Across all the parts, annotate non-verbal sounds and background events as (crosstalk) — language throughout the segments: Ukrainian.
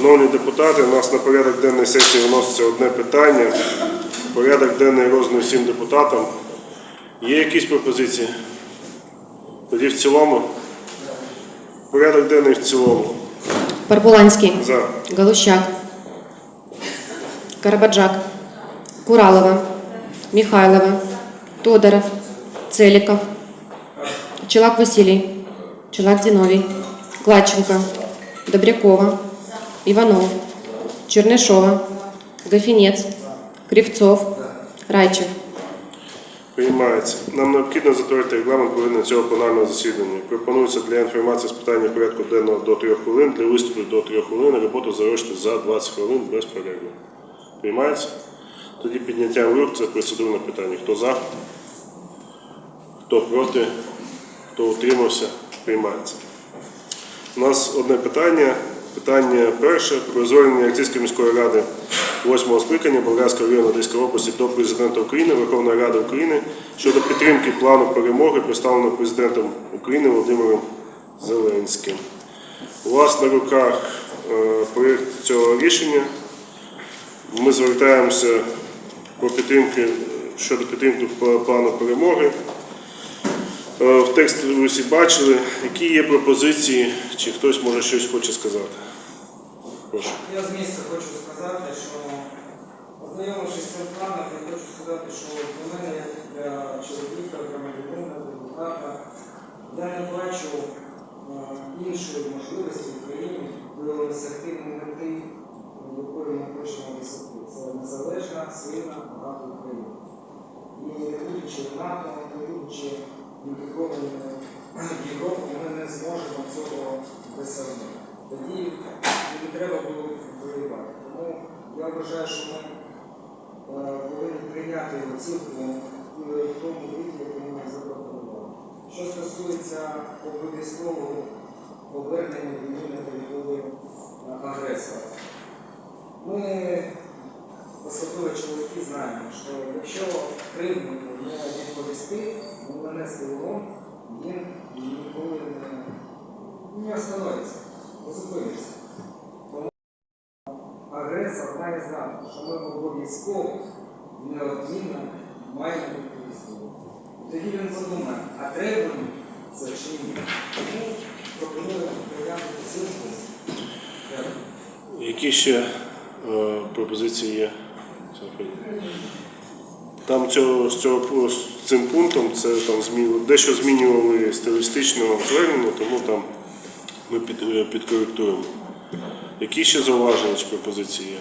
Шановні депутати, у нас на порядок денний сесії виноситься одне питання. Порядок денний розданий всім депутатам. Є якісь пропозиції? Тоді в цілому. Порядок денний в цілому. Парбуланський, За. Галущак, Карабаджак, Куралова, Михайлова, Тодоров, Целиков, Челак Василий, Челак Зиновий, Гладченко, Добрякова, Иванов, Чернышова, Гафинец, Кривцов, Райчев. Приймається. Нам необхідно затвердити регламент проведення цього пленарного засідання. Пропонується для інформації з питання порядку денного до 3 хвилин, для виступів до 3 хвилин, роботу завершити за 20 хвилин без перерви. Приймається? Тоді підняття рук це процедурне питання. Хто за? Хто проти? Хто утримався? Приймається. У нас одне питання. Питання перше про Артистської міської ради 8 скликання Болгарського району Одеської області до президента України, Верховної Ради України щодо підтримки плану перемоги, представленого президентом України Володимиром Зеленським. У вас на руках е, проєкт цього рішення. Ми звертаємося про підтримки щодо підтримки плану перемоги. Е, В текст ви всі бачили, які є пропозиції, чи хтось може щось хоче сказати. Прошу. Я з місця хочу сказати, що ознайомившись з цим планом, я хочу сказати, що для мене, як для чоловіка, громадянина, депутата, я не бачу е, іншої можливості в Україні досягти мети, якої ми досягти. Це незалежна, сильна, багата Україна. І не будучи в НАТО, не будучи Європу, ми не зможемо цього досягнути. Тоді не треба було воювати. Тому я вважаю, що ми е, повинні прийняти оцінку е, в тому віці, який ми запропонували. Що стосується обов'язкового повернення війни на територію е, агресора, ми, особливо чоловіки, знаємо, що якщо кривднику не відповісти, не нанести урон, він ніколи не, не остановиться, не зупиниться. Тому агресор має знати, що ми обов'язково неодмінно маємо відповісти. Тоді він подумає, а треба мені це чи ні. Тому пропоную прийняти оцінку. Які ще е, пропозиції є? Там цього, з, цього, з цим пунктом це там змі... дещо змінювали стилістичного звернення, тому там ми під, е, підкоректуємо. Які ще зауваження чи пропозиції є?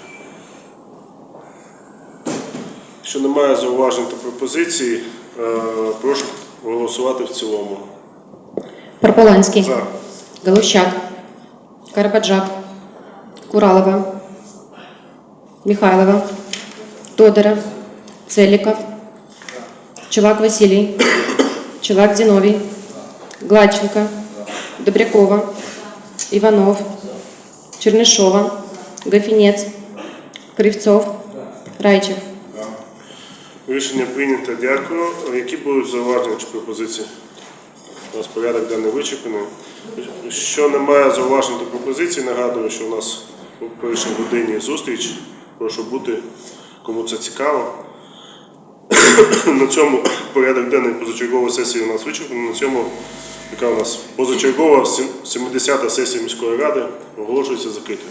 Якщо немає зауважень та пропозицій, е, прошу голосувати в цілому. Парбуланський, За. Галущак, Карабаджак, Куралова, Михайлова, Тодоров, Целиков, Челак Василий, Челак Зиновий, Гладченко, Добрякова, Иванов, Чернышова, Гафинец, Кривцов, Райчев. Рішення прийнято. Дякую. Які будуть зауваження чи пропозиції? У нас порядок денний вичерпаний. Що немає зауважень та пропозицій, нагадую, що у нас у першій годині зустріч. Прошу бути, кому це цікаво. (coughs) На цьому порядок денний позачергової сесії у нас вичерпано. На цьому яка у нас позачергова 70-та сесія міської ради оголошується закритою.